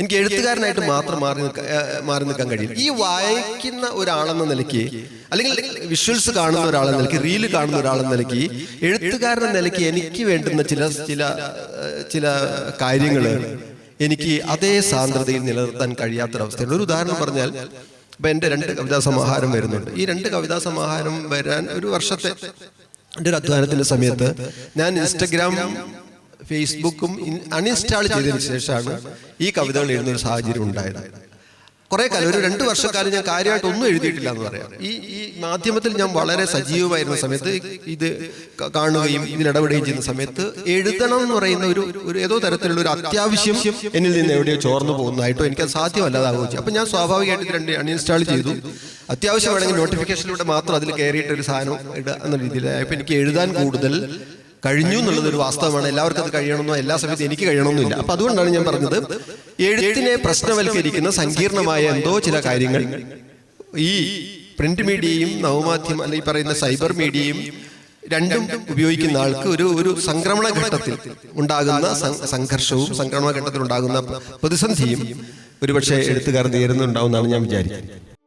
എനിക്ക് എഴുത്തുകാരനായിട്ട് മാത്രം മാറി മാറി നിൽക്കാൻ കഴിയും. ഈ വായിക്കുന്ന ഒരാളെന്ന നിലയ്ക്ക് അല്ലെങ്കിൽ വിഷ്വൽസ് കാണുന്ന ഒരാളെന്ന നിലയ്ക്ക് റീൽ കാണുന്ന ഒരാളെന്ന നിലയ്ക്ക് എഴുത്തുകാരൻ നിലയ്ക്ക് എനിക്ക് വേണ്ടുന്ന ചില ചില ചില കാര്യങ്ങൾ എനിക്ക് അതേ സാന്ദ്രതയിൽ നിലനിർത്താൻ കഴിയാത്തൊരവസ്ഥയുണ്ട്. ഒരു ഉദാഹരണം പറഞ്ഞാൽ ഇപ്പൊ എന്റെ രണ്ട് കവിതാ സമാഹാരം വരുന്നുണ്ട്. ഈ രണ്ട് കവിതാ സമാഹാരം വരാൻ ഒരു വർഷത്തെ എന്റെ ഒരു അധ്വാനത്തിന്റെ സമയത്ത് ഞാൻ ഇൻസ്റ്റഗ്രാം ഫേസ്ബുക്കും അൺഇൻസ്റ്റാൾ ചെയ്തതിന് ശേഷമാണ് ഈ കവിതകൾ എഴുതുന്ന ഒരു സാഹചര്യം ഉണ്ടായത്. കുറെ കാലം ഒരു രണ്ട് വർഷക്കാലം ഞാൻ കാര്യമായിട്ട് ഒന്നും എഴുതിയിട്ടില്ല എന്ന് പറയാം. ഈ ഈ മാധ്യമത്തിൽ ഞാൻ വളരെ സജീവമായിരുന്ന സമയത്ത് ഇത് കാണുകയും ഇതിലിടപെടുകയും ചെയ്യുന്ന സമയത്ത് എഴുതണം എന്ന് പറയുന്ന ഒരു ഒരു ഏതോ തരത്തിലുള്ള ഒരു അത്യാവശ്യം എന്നിൽ നിന്ന് എവിടെയോ ചോർന്നു പോകുന്നതായിട്ടോ എനിക്കത് സാധ്യമല്ലാതാവുകയും അപ്പം ഞാൻ സ്വാഭാവികമായിട്ട് ഇത് രണ്ട് അൺഇൻസ്റ്റാൾ ചെയ്തു. അത്യാവശ്യമാണെങ്കിൽ നോട്ടിഫിക്കേഷനിലൂടെ മാത്രം അതിൽ കയറിയിട്ട് ഒരു സാധനം ഇടുക എന്ന രീതിയിലായപ്പോൾ എനിക്ക് എഴുതാൻ കൂടുതൽ കഴിഞ്ഞു എന്നുള്ളത് ഒരു വാസ്തവമാണ്. എല്ലാവർക്കും അത് കഴിയണമെന്നോ എല്ലാ സമയത്തും എനിക്ക് കഴിയണമെന്നില്ല അപ്പൊ അതുകൊണ്ടാണ് ഞാൻ പറഞ്ഞത് എഴുത്തിനെ പ്രശ്നവൽക്കരിക്കുന്ന സങ്കീർണമായ എന്തോ ചില കാര്യങ്ങൾ ഈ പ്രിന്റ് മീഡിയയും നവമാധ്യമം അല്ലെങ്കിൽ പറയുന്ന സൈബർ മീഡിയയും രണ്ടും ഉപയോഗിക്കുന്ന ആൾക്ക് ഒരു ഒരു സംക്രമണ ഘട്ടത്തിൽ ഉണ്ടാകുന്ന സംഘർഷവും സംക്രമണ ഘട്ടത്തിൽ ഉണ്ടാകുന്ന പ്രതിസന്ധിയും ഒരുപക്ഷെ എഴുത്തുകാർ നേരിടുന്നുണ്ടാവും ഞാൻ വിചാരിക്കുന്നത്.